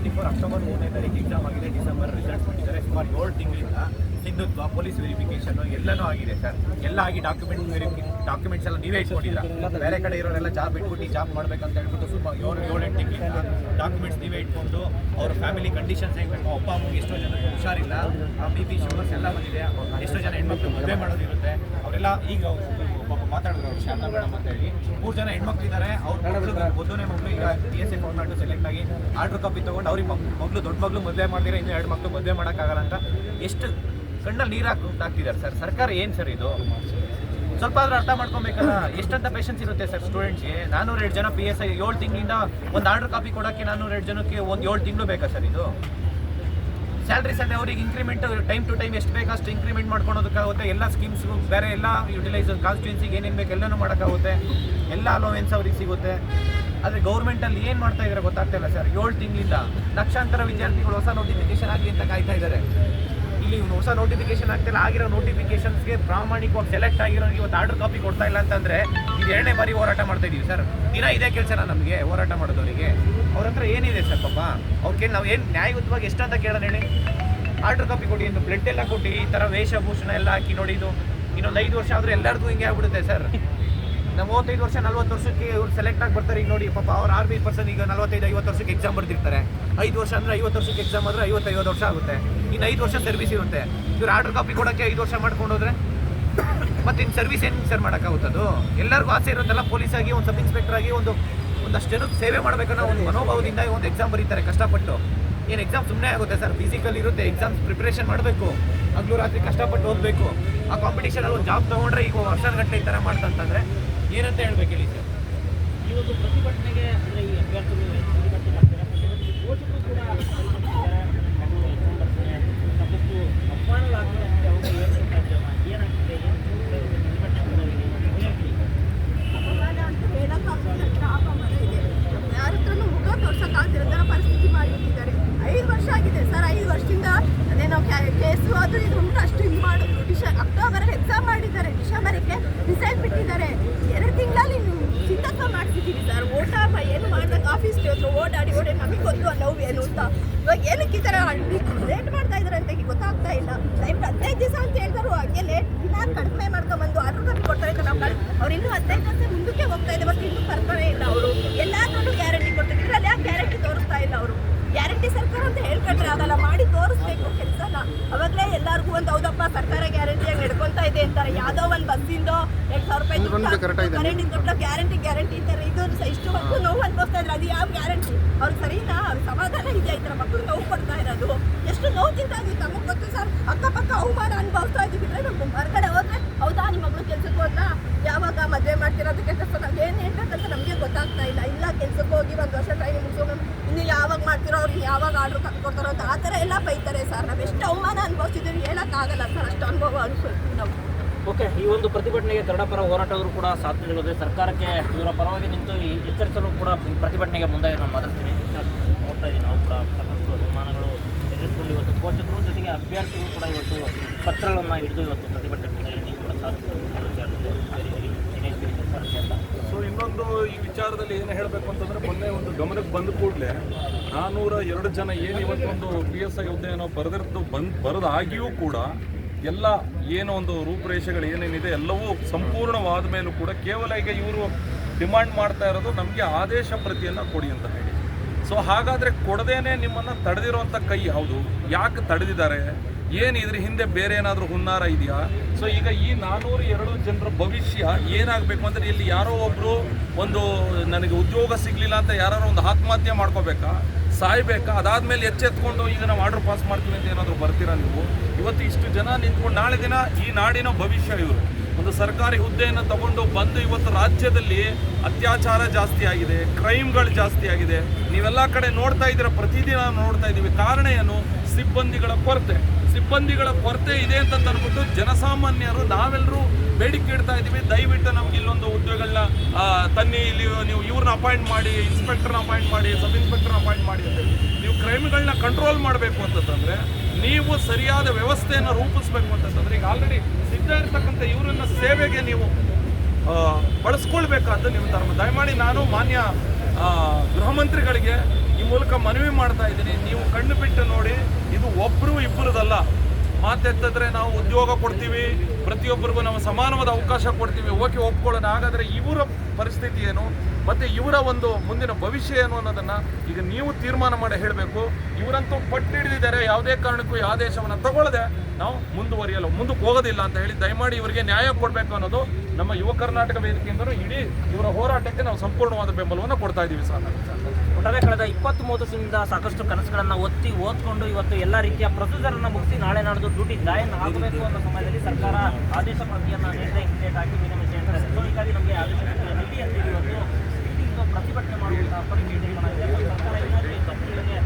Twenty four October ಮೂರನೇ ತಾರೀಕು exam ಆಗಿದೆ. ಡಿಸೆಂಬರ್ ರಿಸಲ್ಟ್ ಕೊಟ್ಟಿದ್ದಾರೆ. ಸುಮಾರು ಏಳು ತಿಂಗಳಿಂದ ಸಿಂಧುತ್ವ ಪೊಲೀಸ್ ವೆರಿಫಿಕೇಶನ್ ಎಲ್ಲನೂ ಆಗಿದೆ ಸರ್. ಎಲ್ಲ ಆಗಿ ಡಾಕ್ಯುಮೆಂಟ್ ವೆರಿಫಿ ಡಾಕ್ಯುಮೆಂಟ್ಸ್ ಎಲ್ಲ ನೀವೇ ಇಟ್ಕೊಂಡಿಲ್ಲ ಬೇರೆ ಕಡೆ ಇರೋರೆಲ್ಲ ಜಾಬ್ ಇಟ್ಬಿಟ್ಟು ಜಾಬ್ ಮಾಡ್ಬೇಕಂತ ಹೇಳ್ಬಿಟ್ಟು ಸುಮಾರು ಏಳು ಏಳೆಂಟು ತಿಂಗಳಿಂದ ಡಾಕ್ಯುಮೆಂಟ್ಸ್ ನೀವೇ ಇಟ್ಕೊಂಡು, ಅವ್ರ ಫ್ಯಾಮಿಲಿ ಕಂಡೀಷನ್ಸ್ ಹೇಗಬೇಕು ಅಪ್ಪ, ಅಮ್ಮಗೆ ಎಷ್ಟೋ ಜನ ಹುಷಾರಿಲ್ಲ ಬಿ ಪಿ ಶುಗರ್ಸ್ ಎಲ್ಲ ಬಂದಿದೆ, ಎಷ್ಟೋ ಜನ ಹೆಣ್ಮಕ್ಳು ಮದುವೆ ಮಾಡೋದಿರುತ್ತೆ. ಅವರೆಲ್ಲ ಈಗ ಒಬ್ಬ ಮಾತಾಡಿದ್ರು ಶಾಂತಾ ಮೇಡಮ್ ಅಂತ ಹೇಳಿ. ಮೂರು ಜನ ಹೆಣ್ಮಕ್ಳು ಇದ್ದಾರೆ, ಅವ್ರ ಮೊದಲನೇ ಮಗಳು, ಈಗ B S C format select ಆಗಿ ಆರ್ಡ್ರ್ ಕಾಪಿ ತೊಗೊಂಡು ಅವ್ರಿಗೆ ಮಗಳು, ದೊಡ್ಡ ಮಗಳು ಮದುವೆ ಮಾಡಿದ್ರೆ, ಇನ್ನು ಎರಡು ಮಕ್ಕಳು ಮದುವೆ ಮಾಡೋಕ್ಕಾಗಲ್ಲ ಅಂತ ಎಷ್ಟು ಕಣ್ಣಲ್ಲಿ ನೀರು ಹಾಕಿ ಹಾಕ್ತಿದ್ದಾರೆ ಸರ್. ಸರ್ಕಾರ ಏನು ಸರ್ ಇದು? ಸ್ವಲ್ಪ ಆದ್ರೂ ಅರ್ಥ ಮಾಡ್ಕೊಬೇಕಲ್ಲ? ಎಷ್ಟಂತ ಪೇಷನ್ಸ್ ಇರುತ್ತೆ ಸರ್ ಸ್ಟೂಡೆಂಟ್ಸ್ಗೆ ನಾನು ಎರಡು ಜನ ಪಿ ಎಸ್ ಐ ಏಳು ತಿಂಗಳಿಂದ ಒಂದು ಆರ್ಡರ್ ಕಾಪಿ ಕೊಡೋಕ್ಕೆ ನಾನು ಎರಡು ಜನಕ್ಕೆ ಒಂದು ಏಳು ತಿಂಗಳು ಬೇಕಾ ಸರ್ ಇದು? ಸ್ಯಾಲ್ರೀಸ್ ಅಲ್ಲಿ ಅವ್ರಿಗೆ ಇನ್ಕ್ರಿಮೆಂಟ್ ಟೈಮ್ ಟು ಟೈಮ್ ಎಷ್ಟು ಬೇಕು ಅಷ್ಟು ಇಂಕ್ರಿಮೆಂಟ್ ಮಾಡ್ಕೊಳೋದಕ್ಕಾಗುತ್ತೆ. ಎಲ್ಲ ಸ್ಕೀಮ್ಸ್ಗೂ ಬೇರೆ ಎಲ್ಲ ಯುಟಿಲೈಸ್ ಕಾನ್ಸ್ಟಿಟ್ಯೂನ್ಸಿಗೆ ಏನೇನು ಬೇಕು ಎಲ್ಲನೂ ಮಾಡೋಕ್ಕಾಗುತ್ತೆ. ಎಲ್ಲ ಅಲೋವೆನ್ಸ್ ಅವ್ರಿಗೆ ಸಿಗುತ್ತೆ. ಆದರೆ ಗೌರ್ಮೆಂಟಲ್ಲಿ ಏನು ಮಾಡ್ತಾ ಇದ್ದಾರೆ ಗೊತ್ತಾಗ್ತಾ ಇಲ್ಲ ಸರ್. ಏಳು ತಿಂಗಳಿಂದ ಲಕ್ಷಾಂತರ ವಿದ್ಯಾರ್ಥಿಗಳು ಹೊಸ ನೋಟಿಫಿಕೇಶನ್ ಆಗಲಿ ಅಂತ ಕಾಯ್ತಾ ಇದ್ದಾರೆ ಇಲ್ಲಿ ಹೊಸ ನೋಟಿಫಿಕೇಶನ್ ಆಗ್ತಿಲ್ಲ ಆಗಿರೋ ನೋಟಿಫಿಕೇಶನ್ಸ್ಗೆ ಪ್ರಾಮಾಣಿಕವಾಗಿ ಸೆಲೆಕ್ಟ್ ಆಗಿರೋರಿಗೆ ಇವತ್ತು ಆರ್ಡರ್ ಕಾಪಿ ಕೊಡ್ತಾ ಇಲ್ಲ ಅಂತಂದರೆ ಇದು ಎರಡನೇ ಬಾರಿ ಹೋರಾಟ ಮಾಡ್ತಾ ಇದ್ದೀವಿ ಸರ್. ದಿನ ಇದೇ ಕೆಲಸನ ನಮಗೆ? ಹೋರಾಟ ಮಾಡೋದವರಿಗೆ. ಅವ್ರ ಹತ್ರ ಸರ್ ಪಾಪ. ಅವ್ರು ಕೇಳಿ ನಾವು ಏನು ನ್ಯಾಯಯುತವಾಗಿ ಎಷ್ಟು ಅಂತ ಕೇಳೋಣ ಹೇಳಿ? ಆರ್ಡರ್ ಕಾಪಿ ಕೊಡಿ ಇನ್ನು ಬ್ಲಡ್ ಎಲ್ಲ ಕೊಟ್ಟು ಈ ಥರ ವೇಷಭೂಷಣ ಎಲ್ಲ ಹಾಕಿ ನೋಡಿ ಇದು. ಇನ್ನೊಂದು ಐದು ವರ್ಷ ಆದ್ರೆ ಎಲ್ಲರಿಗೂ ಹಿಂಗೆ ಆಗ್ಬಿಡುತ್ತೆ ಸರ್. ನಾವು ಮೂವತ್ತೈದು ವರ್ಷ, ನಲ್ವತ್ತು ವರ್ಷಕ್ಕೆ ಇವ್ರು ಸೆಲೆಕ್ಟ್ ಆಗಿ ಬರ್ತಾರೆ. ಈಗ ನೋಡಿ, ಪಾಪ ಅವ್ರು ಆರ್ ಬಿ ಪರ್ಸನ್ ಈಗ ನಲ್ವತ್ತೈದು, ಐವತ್ತು ವರ್ಷಕ್ಕೆ ಎಕ್ಸಾಮ್ ಬರ್ತಿರ್ತಾರೆ ಐದು ವರ್ಷ ಅಂದರೆ ಐವತ್ತು ವರ್ಷಕ್ಕೆ ಎಕ್ಸಾಮ್ ಆದರೆ ಐವತ್ತೈವತ್ತು ವರ್ಷ ಆಗುತ್ತೆ. ಇನ್ನು ಐದು ವರ್ಷ ಸರ್ವಿಸ್ ಇರುತ್ತೆ. ಇವ್ರು ಆರ್ಡರ್ ಕಾಪಿ ಕೊಡೋಕ್ಕೆ ಐದು ವರ್ಷ ಮಾಡ್ಕೊಂಡು ಹೋದ್ರೆ ಮತ್ತೆ ಇನ್ನು ಸರ್ವಿಸ್ ಏನು ಸರ್ ಮಾಡೋಕ್ಕಾಗುತ್ತದು? ಎಲ್ಲರಿಗೂ ಆಸೆ ಇರುತ್ತಲ್ಲ ಪೊಲೀಸ್ ಆಗಿ, ಒಂದು ಸಬ್ ಇನ್ಸ್ಪೆಕ್ಟರ್ ಆಗಿ, ಒಂದು ಒಂದಷ್ಟು ಜನಕ್ಕೆ ಸೇವೆ ಮಾಡಬೇಕನ್ನೋ ಒಂದು ಮನೋಭಾವದಿಂದ ಒಂದು ಎಕ್ಸಾಮ್ ಬರೀತಾರೆ, ಕಷ್ಟಪಟ್ಟು. ಏನು ಎಕ್ಸಾಮ್ ಸುಮ್ಮನೆ ಆಗುತ್ತೆ ಸರ್? ಫಿಸಿಕಲ್ ಇರುತ್ತೆ ಎಕ್ಸಾಮ್ಸ್ ಪ್ರಿಪ್ರೇಷನ್ ಮಾಡಬೇಕು. ಹಗಲು ರಾತ್ರಿ ಕಷ್ಟಪಟ್ಟು ಓದಬೇಕು. ಆ ಕಾಂಪಿಟೇಷನಲ್ಲಿ ಒಂದು ಜಾಬ್ ತೊಗೊಂಡ್ರೆ ಈಗ ವರ್ಷ ಗಂಟೆ ಈ ಥರ ಮಾಡ್ತಂತಂದರೆ ಏನಂತ ಹೇಳ್ಬೇಕು ಹೇಳಿ ಸರ್? ಇವತ್ತು ಪ್ರತಿಭಟನೆಗೆ ಅಂದರೆ ಈ ಅಭ್ಯರ್ಥಿಗಳು ಪ್ರತಿಭಟನೆ ಪೋಷಕರು ಕೂಡ ಸ್ಪಂದಿಸಿದ್ದಾರೆ. ಮಗು exam ಬರ್ತಾನೆ, ಸಾಕಷ್ಟು ಅಪಮಾನಗಳಾಗ್ತದೆ ಅಂತ ಅವರು ಹೇಳ್ತಿದ್ದಾರೆ. ಏನಾಗ್ತಿದೆ ಏನು ಪ್ರತಿಭಟನೆ ಮಾಡೋರಿಗೆ ಹೇಳ್ತೀವಿ ಅಪಮಾನ ಅಂತ ಹೇಳಕ್ಕಾಗ್ತಿಲ್ಲ ಅಪಮಾನ ಇದೆ ಯಾರ ಹತ್ರನೂ ಮುಖ ತೋರ್ಸಕ್ಕಾಗ್ತಿರೋ ಥರ ಪರಿಸ್ಥಿತಿ ಮಾಡಿಬಿಟ್ಟಿದ್ದಾರೆ ಐದು ವರ್ಷ ಆಗಿದೆ ಸರ್ ಐದು ವರ್ಷದಿಂದ ಅದೇ ನಾವು ಕೇಸು ಅದು ಇದು ಉಂಟು ಅಷ್ಟು ಇದು ಮಾಡಿದ್ರು ಡಿಶ ಅಕ್ಟೋಬರಲ್ಲಿ ಎಕ್ಸಾಮ್ ಮಾಡಿದ್ದಾರೆ ಡಿಸೆಂಬರಿಗೆ ರಿಸಲ್ಟ್ ಬಿಟ್ಟಿದ್ದಾರೆ ಎರಡು ತಿಂಗಳಲ್ಲಿ ಚಿಂತಕ ಮಾಡ್ತಿದ್ದೀವಿ ಸರ್. ಓಟ ಏನು ಮಾಡ್ಬೇಕು ಆಫೀಸ್ಗೆ ಹೋದ್ರು, ಓಡಾಡಿ ಓಡಿ ನಮಗೆ ಗೊತ್ತು ಆ ಏನು ಅಂತ. ಇವಾಗ ಏನಕ್ಕೆ ಈ ಥರ ಲೇಟ್ ಮಾಡ್ತಾ ಇದ್ದಾರೆ ಅಂತ ಗೊತ್ತಾಗ್ತಾ ಇಲ್ಲ. ಟೈಮ್ ಹದಿನೈದು ದಿವಸ ಅಂತ ಹೇಳ್ತಾರೋ ಹಾಗೆ ಲೇಟ್ ದಿನ ಕಡಿಮೆ ಮಾಡ್ಕೊಂಬಂದು ಆರ್ಡರ್ ಕಾಪಿ ಕೊಡ್ತಾರೆ ಅಂತ ನಾವು ಅವ್ರು ಇನ್ನೂ ಹದಿನೈದು ವರ್ಷ ಮುಂದಕ್ಕೆ ಹೋಗ್ತಾ ಇದೆ ಬಟ್ ಇನ್ನೂ ಬರ್ತಾನೆ ಇಲ್ಲ ಅವರು. ಎಲ್ಲಾದ್ರೂ ಗ್ಯಾರಂಟಿ ಕೊಡ್ತಾರೆ ಇದ್ರಲ್ಲಿ ಯಾಕೆ ಗ್ಯಾರಂಟಿ ತೋರಿಸ್ತಾ ಇಲ್ಲ ಅವರು? ಗ್ಯಾರಂಟಿ ಸರ್ಕಾರ ಅಂತ ಹೇಳ್ಕೊಂಡ್ರೆ ಆಗಲ್ಲ ಮಾಡಿ ತೋರಿಸ್ಬೇಕು ಕೆಲಸನ. ಅವಾಗಲೇ ಎಲ್ಲರಿಗೂ ಒಂದು, ಹೌದಪ್ಪ, ಸರ್ಕಾರ ಗ್ಯಾರಂಟಿಯಾಗಿ ನಡ್ಕೊತಾ ಇದೆ ಅಂತಾರೆ. ಯಾವುದೋ ಒಂದು ಬಸ್ಸಿಂದೋ ರೂಪಾಯಿ ಕರೆಂಟ್ ದುಡ್ಡು ಗ್ಯಾರಂಟಿ ಗ್ಯಾರಂಟಿ ಅಂತಾರೆ ಇದು ಇಷ್ಟು ಮಕ್ಕಳು ನೋವು ಅನ್ಭವಿಸ್ತಾ ಇದ್ರೆ ಅದು ಯಾವ ಗ್ಯಾರಂಟಿ? ಅವ್ರು ಸರಿನಾ? ಅವ್ರ ಸಮಾಧಾನ ಇದೆ ಈ ಥರ ಮಕ್ಕಳು? ನೋವು ಪಡ್ತಾ ಇರೋದು? ಎಷ್ಟು ನೋವು ತಿಂತಾಗಿ ನಮಗೆ ಗೊತ್ತು ಸರ್? ಅಕ್ಕಪಕ್ಕ ಅವಮಾನ ಅನುಭವಿಸ್ತಾ ಇದ್ದೀವಿ ಬಿಟ್ರೆ ನಮ್ಮ ಹೊರಗಡೆ ಹೋದ್ರೆ ಹೌದಾ ನಿಮ್ಮ ಮಗಳು ಕೆಲ್ಸಕ್ಕೆ ಹೋದ್ನಾ? ಯಾವಾಗ ಮದುವೆ ಮಾಡ್ತಿರೋದಕ್ಕೆ ಕೆಲಸ ನಾವು ಏನು ಹೇಳ್ಬೇಕಂತ ನಮಗೆ ಗೊತ್ತಾಗ್ತಾ ಇಲ್ಲ. ಇಲ್ಲ ಕೆಲ್ಸಕ್ಕೆ ಹೋಗಿ ಒಂದು ವರ್ಷ ಟ್ರೈನಿಂಗ್ ಮುಗಿಸೋಣ ಇನ್ನು ಯಾವಾಗ ಮಾಡ್ತಿರೋ ಅವ್ರಿಗೆ ಯಾವಾಗ ಆರ್ಡ್ರ್ ಕೊಡ್ತಾರೋ ಅಂತ ಆ ಥರ ಎಲ್ಲ ಬೈತಾರೆ ಸರ್. ನಾವು ಎಷ್ಟು ಅವಮಾನ ಅನುಭವಿಸಿದ್ದೀವಿ ಹೇಳೋಕ್ಕಾಗಲ್ಲ ಸರ್. ಅಷ್ಟು ಅನುಭವ ಅನುಭವಿಸ್ತೀವಿ ನಾವು. ಓಕೆ, ಈ ಒಂದು ಪ್ರತಿಭಟನೆಗೆ ಕನ್ನಡಪರ ಹೋರಾಟಗಳು ಕೂಡ ಸಾಥ್ ನೀಡೋದು ಸರ್ಕಾರಕ್ಕೆ ಇವರ ಪರವಾಗಿ ನಿಂತು ಎಚ್ಚರಿಸಲು ಕೂಡ ಪ್ರತಿಭಟನೆಗೆ ಮುಂದೆ ನಾನು ಮಾತಾಡ್ತೀನಿ ನೋಡ್ತಾ ಇದ್ದೀನಿ ನಾವು ಕೂಡ ಸಾಕಷ್ಟು ಅಭಿಮಾನಗಳು ಎದುರಿಸಿಕೊಂಡು ಇವತ್ತು ಪೋಷಕರು ಜೊತೆಗೆ ಅಭ್ಯರ್ಥಿಗಳು ಕೂಡ ಇವತ್ತು ಪತ್ರಗಳನ್ನು ಹಿಡಿದು ಇವತ್ತು ಪ್ರತಿಭಟನೆ ನೀವು ಕೂಡ ಅಂತ ಸೊ ಇನ್ನೊಂದು ಈ ವಿಚಾರದಲ್ಲಿ ಏನು ಹೇಳಬೇಕು ಅಂತಂದ್ರೆ, ಮೊನ್ನೆ ಒಂದು ಗಮನಕ್ಕೆ ಬಂದ ಕೂಡಲೇ ನಾನ್ನೂರ ಎರಡು ಜನ ಏನು ಇವತ್ತೊಂದು ಪಿ ಎಸ್ ಐ ಹುದ್ದೆಯನ್ನು ಬರೆದಿರೋದು ಬಂದು ಬರೆದಾಗಿಯೂ ಕೂಡ ಎಲ್ಲ ಏನೋ ಒಂದು ರೂಪುರೇಷೆಗಳು ಏನೇನಿದೆ, ಎಲ್ಲವೂ ಸಂಪೂರ್ಣವಾದ ಮೇಲೂ ಕೂಡ ಕೇವಲ ಈಗ ಇವರು ಡಿಮಾಂಡ್ ಮಾಡ್ತಾ ಇರೋದು ನಮಗೆ ಆದೇಶ ಪ್ರತಿಯನ್ನು ಕೊಡಿ ಅಂತ ಹೇಳಿ. ಸೊ ಹಾಗಾದರೆ ಕೊಡದೇನೆ ನಿಮ್ಮನ್ನು ತಡೆದಿರುವಂಥ ಕೈ ಹೌದು ಯಾಕೆ ತಡೆದಿದ್ದಾರೆ? ಏನು ಇದ್ರ ಹಿಂದೆ ಬೇರೆ ಏನಾದರೂ ಹುನ್ನಾರ ಇದೆಯಾ? ಸೊ ಈಗ ಈ ನಾನ್ನೂರು ಎರಡು ಜನರ ಭವಿಷ್ಯ ಏನಾಗಬೇಕು ಅಂದರೆ ಇಲ್ಲಿ ಯಾರೋ ಒಬ್ಬರು ಒಂದು ನನಗೆ ಉದ್ಯೋಗ ಸಿಗಲಿಲ್ಲ ಅಂತ ಯಾರು ಒಂದು ಆತ್ಮಹತ್ಯೆ ಮಾಡ್ಕೋಬೇಕಾ? ಸಾಯ್ಬೇಕಾ? ಅದಾದ್ಮೇಲೆ ಎಚ್ಚೆತ್ಕೊಂಡು ಈಗ ನಾವು ಆರ್ಡರ್ ಪಾಸ್ ಮಾಡ್ತೀವಿ ಅಂತ ಏನಾದರೂ ಬರ್ತೀರಾ ನೀವು? ಇವತ್ತು ಇಷ್ಟು ಜನ ನಿಂತ್ಕೊಂಡು ನಾಳೆ ದಿನ ಈ ನಾಡಿನ ಭವಿಷ್ಯ ಇವರು. ಒಂದು ಸರ್ಕಾರಿ ಹುದ್ದೆಯನ್ನು ತಗೊಂಡು ಬಂದು ಇವತ್ತು ರಾಜ್ಯದಲ್ಲಿ ಅತ್ಯಾಚಾರ ಜಾಸ್ತಿ ಆಗಿದೆ, ಕ್ರೈಮ್ಗಳು ಜಾಸ್ತಿ ಆಗಿದೆ. ನೀವೆಲ್ಲ ಕಡೆ ನೋಡ್ತಾ ಇದ್ದೀರಾ, ಪ್ರತಿದಿನ ನೋಡ್ತಾ ಇದ್ದೀವಿ. ಕಾರಣ ಏನು? ಸಿಬ್ಬಂದಿಗಳ ಕೊರತೆ. ಸಿಬ್ಬಂದಿಗಳ ಕೊರತೆ ಇದೆ ಅಂತ ಅಂದ್ಬಿಟ್ಟು ಜನಸಾಮಾನ್ಯರು ನಾವೆಲ್ಲರೂ ಬೇಡಿಕೆ ಇಡ್ತಾ ಇದ್ದೀವಿ. ದಯವಿಟ್ಟು ನಮ್ಗೆ ಇಲ್ಲೊಂದು ಉದ್ಯೋಗಗಳನ್ನ ತನ್ನಿ, ಇಲ್ಲಿ ನೀವು ಇವ್ರನ್ನ ಅಪಾಯಿಂಟ್ ಮಾಡಿ ಇನ್ಸ್ಪೆಕ್ಟರ್ನ ಅಪಾಯಿಂಟ್ ಮಾಡಿ ಸಬ್ ಇನ್ಸ್ಪೆಕ್ಟರ್ನ ಅಪಾಯಿಂಟ್ ಮಾಡಿ ಅಂತ ನೀವು ಕ್ರೈಮ್ಗಳನ್ನ ಕಂಟ್ರೋಲ್ ಮಾಡಬೇಕು ಅಂತಂದ್ರೆ, ನೀವು ಸರಿಯಾದ ವ್ಯವಸ್ಥೆಯನ್ನು ರೂಪಿಸ್ಬೇಕು ಅಂತಂದ್ರೆ, ಈಗ ಆಲ್ರೆಡಿ ಸಿದ್ಧ ಇರ್ತಕ್ಕಂಥ ಇವರನ್ನ ಸೇವೆಗೆ ನೀವು ಬಳಸ್ಕೊಳ್ಬೇಕಾದ ನೀವು ಧರ್ಮ ದಯಮಾಡಿ ನಾನು ಮಾನ್ಯ ಗೃಹ ಮಂತ್ರಿಗಳಿಗೆ ಈ ಮೂಲಕ ಮನವಿ ಮಾಡ್ತಾ ಇದ್ದೀನಿ. ನೀವು ಕಣ್ಣು ಬಿಟ್ಟು ನೋಡಿ, ಇದು ಒಬ್ರು ಇಬ್ಬರದಲ್ಲ ಮಾತೆತ್ತಿದ್ರೆ ನಾವು ಉದ್ಯೋಗ ಕೊಡ್ತೀವಿ ಪ್ರತಿಯೊಬ್ಬರಿಗೂ ನಾವು ಸಮಾನವಾದ ಅವಕಾಶ ಕೊಡ್ತೀವಿ. ಓಕೆ, ಒಪ್ಕೊಳ್ಳೋಣ. ಹಾಗಾದರೆ ಇವರ ಪರಿಸ್ಥಿತಿ ಏನು? ಮತ್ತು ಇವರ ಒಂದು ಮುಂದಿನ ಭವಿಷ್ಯ ಏನು ಅನ್ನೋದನ್ನು ಈಗ ನೀವು ತೀರ್ಮಾನ ಮಾಡಿ ಹೇಳಬೇಕು. ಇವರಂತೂ ಪಟ್ಟು ಹಿಡಿದಿದ್ದಾರೆ. ಯಾವುದೇ ಕಾರಣಕ್ಕೂ ಯಾವ ದೇಶವನ್ನು ತಗೊಳ್ಳದೆ ನಾವು ಮುಂದುವರಿಯಲ್ಲ, ಮುಂದಕ್ಕೆ ಹೋಗೋದಿಲ್ಲ ಅಂತ ಹೇಳಿ ದಯಮಾಡಿ ಇವರಿಗೆ ನ್ಯಾಯ ಕೊಡಬೇಕು ಅನ್ನೋದು ನಮ್ಮ ಯುವ ಕರ್ನಾಟಕ ವೇದಿಕೆಯಿಂದಲೂ ಇಡೀ ಇವರ ಹೋರಾಟಕ್ಕೆ ನಾವು ಸಂಪೂರ್ಣವಾದ ಬೆಂಬಲವನ್ನು ಕೊಡ್ತಾ ಇದ್ದೀವಿ ಸರ್ ಒಟ್ಟಾರೆ ಕಳೆದ ಇಪ್ಪತ್ತು ಮೂವತ್ತು ವರ್ಷದಿಂದ ಸಾಕಷ್ಟು ಕನಸುಗಳನ್ನು ಒತ್ತಿ ಓದ್ಕೊಂಡು ಇವತ್ತು ಎಲ್ಲ ರೀತಿಯ ಪ್ರೊಸೀಜರನ್ನು ಮುಗಿಸಿ ನಾಳೆ ನಾಡಿದ್ದು ಡ್ಯೂಟಿ ಜಾಯಿನ್ ಆಗಬೇಕು ಅನ್ನೋ ಸಮಯದಲ್ಲಿ ಸರ್ಕಾರ ಆದೇಶ ಪ್ರತಿಯನ್ನು ನೀಡದೆ ಹಿಂದೇಟ್ ಹಾಕಿ ವಿನಮಿಸಿ ಅಂತ ಸೊ ಹೀಗಾಗಿ ನಮಗೆ ಆದೇಶ ನಿಧಿ ಅಂತ ಇವತ್ತು ಪ್ರತಿಭಟನೆ ಮಾಡುವಂತಹ ಪರಿಸ್ಥಿತಿ ಸರ್ಕಾರ ಏನಾದರೂ ತಪ್ಪುಗಳಿಗೆ